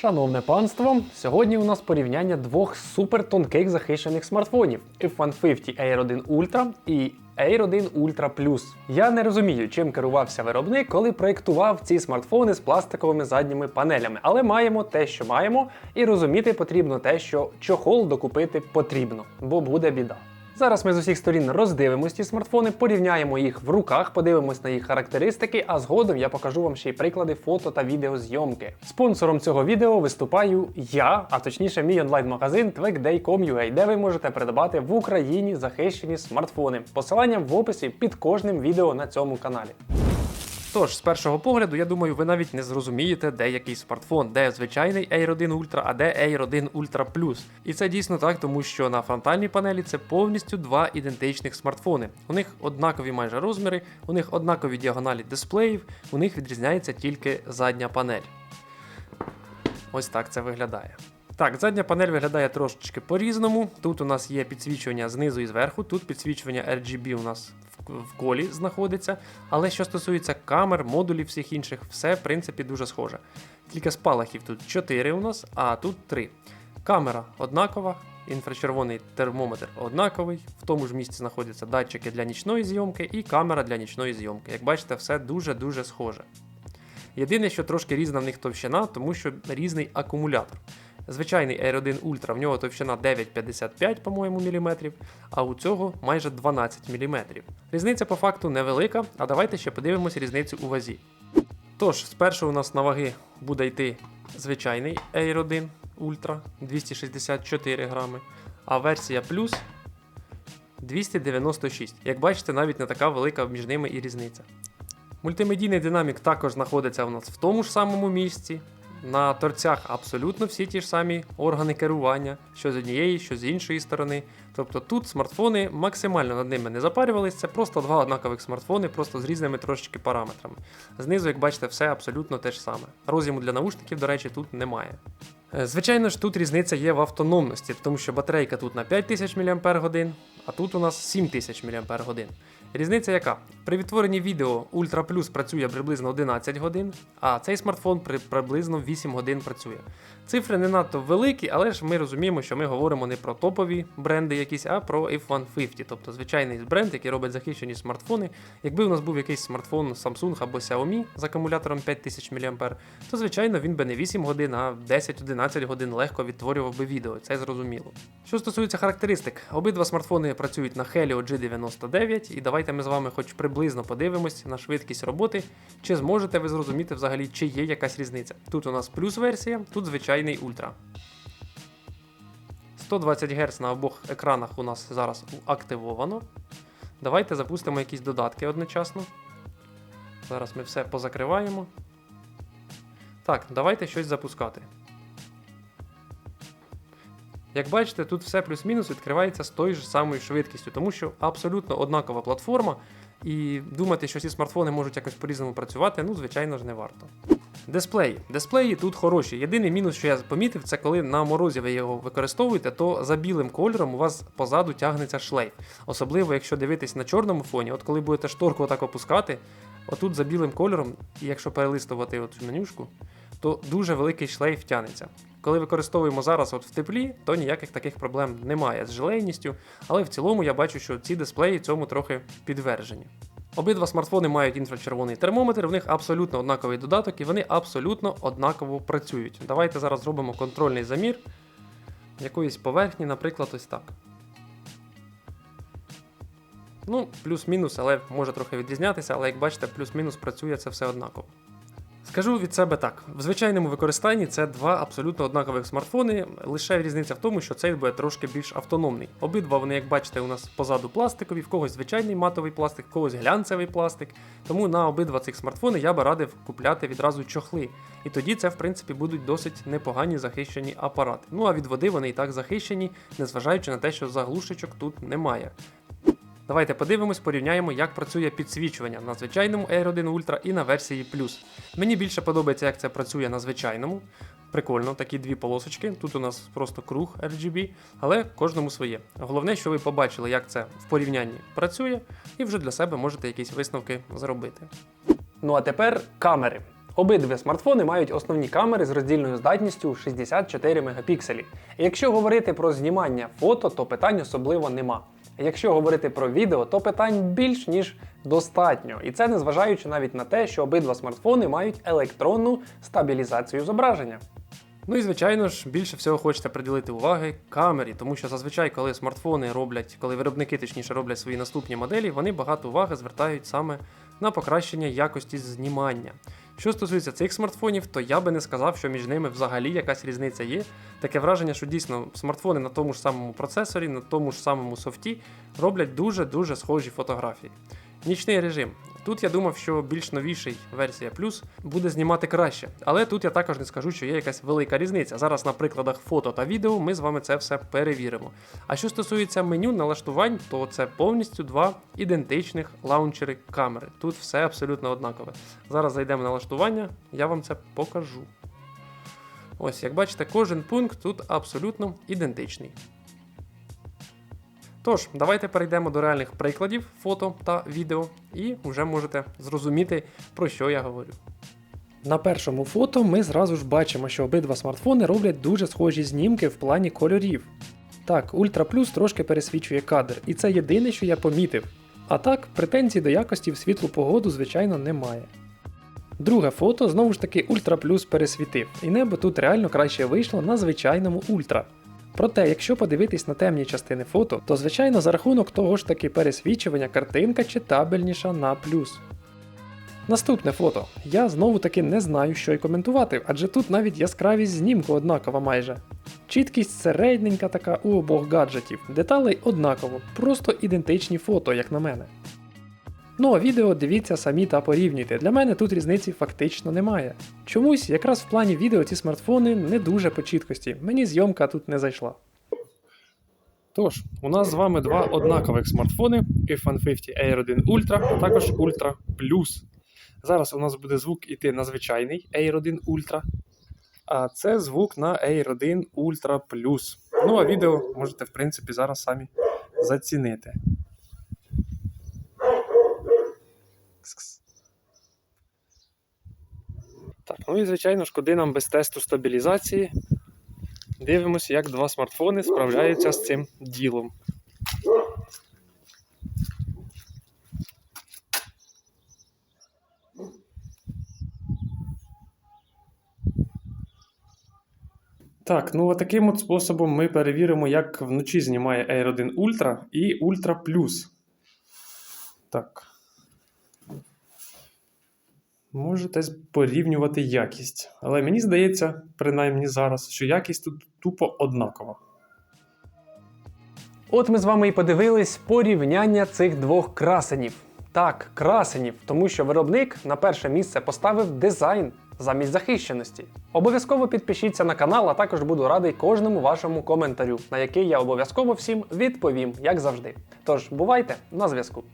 Шановне панство, сьогодні у нас порівняння двох супертонких захищених смартфонів F150 Air 1 Ultra і Air 1 Ultra Plus. Я не розумію, чим керувався виробник, коли проєктував ці смартфони з пластиковими задніми панелями, але маємо те, що маємо, і розуміти потрібно те, що чохол докупити потрібно, бо буде біда. Зараз ми з усіх сторін роздивимось ці смартфони, порівняємо їх в руках, подивимось на їх характеристики, а згодом я покажу вам ще й приклади фото та відеозйомки. Спонсором цього відео виступаю я, а точніше мій онлайн-магазин TwigDay.com.ua, де ви можете придбати в Україні захищені смартфони. Посилання в описі під кожним відео на цьому каналі. Тож, з першого погляду, я думаю, ви навіть не зрозумієте, де який смартфон, де звичайний Air 1 Ultra, а де Air 1 Ultra Plus. І це дійсно так, тому що на фронтальній панелі це повністю два ідентичних смартфони. У них однакові майже розміри, у них однакові діагоналі дисплеїв, у них відрізняється тільки задня панель. Ось так це виглядає. Так, задня панель виглядає трошечки по-різному. Тут у нас є підсвічування знизу і зверху, тут підсвічування RGB у нас в, колі знаходиться. Але що стосується камер, модулів всіх інших, все в принципі дуже схоже. Тільки спалахів тут 4 у нас, а тут 3. Камера однакова, інфрачервоний термометр однаковий. В тому ж місці знаходяться датчики для нічної зйомки і камера для нічної зйомки. Як бачите, все дуже-дуже схоже. Єдине, що трошки різна в них товщина, тому що різний акумулятор. Звичайний Air 1 Ultra, в нього товщина 9,55, по-моєму, міліметрів, а у цього майже 12 міліметрів. Різниця по факту невелика, а давайте ще подивимось різницю у вазі. Тож, спершу у нас на ваги буде йти звичайний Air 1 Ultra 264 грами, а версія Plus 296. Як бачите, навіть не така велика між ними і різниця. Мультимедійний динамік також знаходиться у нас в тому ж самому місці. На торцях абсолютно всі ті ж самі органи керування, що з однієї, що з іншої сторони. Тобто тут смартфони максимально над ними не запарювались, це просто два однакових смартфони, просто з різними трошечки параметрами. Знизу, як бачите, все абсолютно те ж саме. Роз'єму для наушників, до речі, тут немає. Е, Звичайно ж, тут різниця є в автономності, тому що батарейка тут на 5000 мАч, а тут у нас 7000 мАч. Різниця яка? При відтворенні відео Ultra Plus працює приблизно 11 годин, а цей смартфон при приблизно 8 годин працює. Цифри не надто великі, але ж ми розуміємо, що ми говоримо не про топові бренди якісь, а про F150, тобто звичайний бренд, який робить захищені смартфони. Якби у нас був якийсь смартфон Samsung або Xiaomi з акумулятором 5000 мАч, то звичайно він би не 8 годин, а 10-11 годин легко відтворював би відео, це зрозуміло. Що стосується характеристик, обидва смартфони працюють на Helio G99, і давайте ми з вами хоч приблизно подивимось на швидкість роботи, чи зможете ви зрозуміти взагалі, чи є якась різниця. Тут у нас плюс версія, тут звичайний ультра. 120 Гц на обох екранах у нас зараз активовано. Давайте запустимо якісь додатки одночасно. Зараз ми все позакриваємо. Так, давайте щось запускати. Як бачите, тут все плюс-мінус відкривається з тою ж самою швидкістю, тому що абсолютно однакова платформа, і думати, що ці смартфони можуть якось по-різному працювати, ну, звичайно ж, не варто. Дисплеї. Дисплеї тут хороші. Єдиний мінус, що я помітив, це коли на морозі ви його використовуєте, то за білим кольором у вас позаду тягнеться шлейф. Особливо, якщо дивитись на чорному фоні, от коли будете шторку отак опускати, отут за білим кольором, і якщо перелистувати оцю менюшку, то дуже великий шлейф тягнеться. Коли використовуємо зараз от в теплі, то ніяких таких проблем немає з желейністю, але в цілому я бачу, що ці дисплеї цьому трохи підтверджені. Обидва смартфони мають інфрачервоний термометр, в них абсолютно однаковий додаток і вони абсолютно однаково працюють. Давайте зараз зробимо контрольний замір якоїсь поверхні, наприклад, ось так. Ну, плюс-мінус, але може трохи відрізнятися, але як бачите, плюс-мінус працює це все однаково. Скажу від себе так: в звичайному використанні це два абсолютно однакових смартфони. Лише різниця в тому, що цей буде трошки більш автономний. Обидва вони, як бачите, у нас позаду пластикові, в когось звичайний матовий пластик, в когось глянцевий пластик. Тому на обидва цих смартфони я би радив купляти відразу чохли. І тоді це, в принципі, будуть досить непогані захищені апарати. Ну а від води вони і так захищені, незважаючи на те, що заглушечок тут немає. Давайте подивимось, порівняємо, як працює підсвічування на звичайному Air 1 Ultra і на версії Plus. Мені більше подобається, як це працює на звичайному. Прикольно, такі дві полосочки. Тут у нас просто круг RGB, але кожному своє. Головне, що ви побачили, як це в порівнянні працює, і вже для себе можете якісь висновки зробити. Ну а тепер камери. Обидві смартфони мають основні камери з роздільною здатністю 64 мегапікселі. Якщо говорити про знімання фото, то питань особливо нема. Якщо говорити про відео, то питань більш ніж достатньо. І це незважаючи навіть на те, що обидва смартфони мають електронну стабілізацію зображення. Ну і звичайно ж, більше всього хочеться приділити уваги камері, тому що зазвичай, коли смартфони роблять, коли виробники точніше роблять свої наступні моделі, вони багато уваги звертають саме на покращення якості знімання. Що стосується цих смартфонів, то я би не сказав, що між ними взагалі якась різниця є. Таке враження, що дійсно смартфони на тому ж самому процесорі, на тому ж самому софті роблять дуже-дуже схожі фотографії. Нічний режим. Тут я думав, що більш новіший версія Plus буде знімати краще, але тут я також не скажу, що є якась велика різниця. Зараз на прикладах фото та відео ми з вами це все перевіримо. А що стосується меню налаштувань, то це повністю два ідентичних лаунчери камери. Тут все абсолютно однакове. Зараз зайдемо в налаштування, я вам це покажу. Ось, як бачите, кожен пункт тут абсолютно ідентичний. Тож, давайте перейдемо до реальних прикладів фото та відео, і вже можете зрозуміти, про що я говорю. На першому фото ми зразу ж бачимо, що обидва смартфони роблять дуже схожі знімки в плані кольорів. Так, Ultra Plus трошки пересвічує кадр, і це єдине, що я помітив. А так, претензій до якості в світлу погоду, звичайно, немає. Друге фото знову ж таки Ultra Plus пересвітив, і небо тут реально краще вийшло на звичайному Ultra. Проте, якщо подивитись на темні частини фото, то звичайно за рахунок того ж таки пересвічування картинка читабельніша на плюс. Наступне фото. Я знову таки не знаю, що й коментувати, адже тут навіть яскравість знімку однакова майже. Чіткість середненька така у обох гаджетів, деталей однаково, просто ідентичні фото, як на мене. Ну а відео дивіться самі та порівнюйте. Для мене тут різниці фактично немає. Чомусь якраз в плані відео ці смартфони не дуже по чіткості. Мені зйомка тут не зайшла. Тож, у нас з вами два однакових смартфони iPhone 50 Air 1 Ultra, а також Ultra Plus. Зараз у нас буде звук іти на звичайний Air 1 Ultra. А це звук на Air 1 Ultra Plus. Ну а відео можете, в принципі, зараз самі зацінити. Кс-кс. Так, ну і звичайно ж, нам без тесту стабілізації. Дивимося, як два смартфони справляються з цим ділом. Так, ну от таким от способом ми перевіримо, як вночі знімає Air 1 Ultra і Ultra Plus. Так. Можете порівнювати якість. Але мені здається, принаймні зараз, що якість тут тупо однакова. От ми з вами і подивились порівняння цих двох красенів. Так, красенів, тому що виробник на перше місце поставив дизайн замість захищеності. Обов'язково підпишіться на канал, а також буду радий кожному вашому коментарю, на який я обов'язково всім відповім, як завжди. Тож бувайте на зв'язку.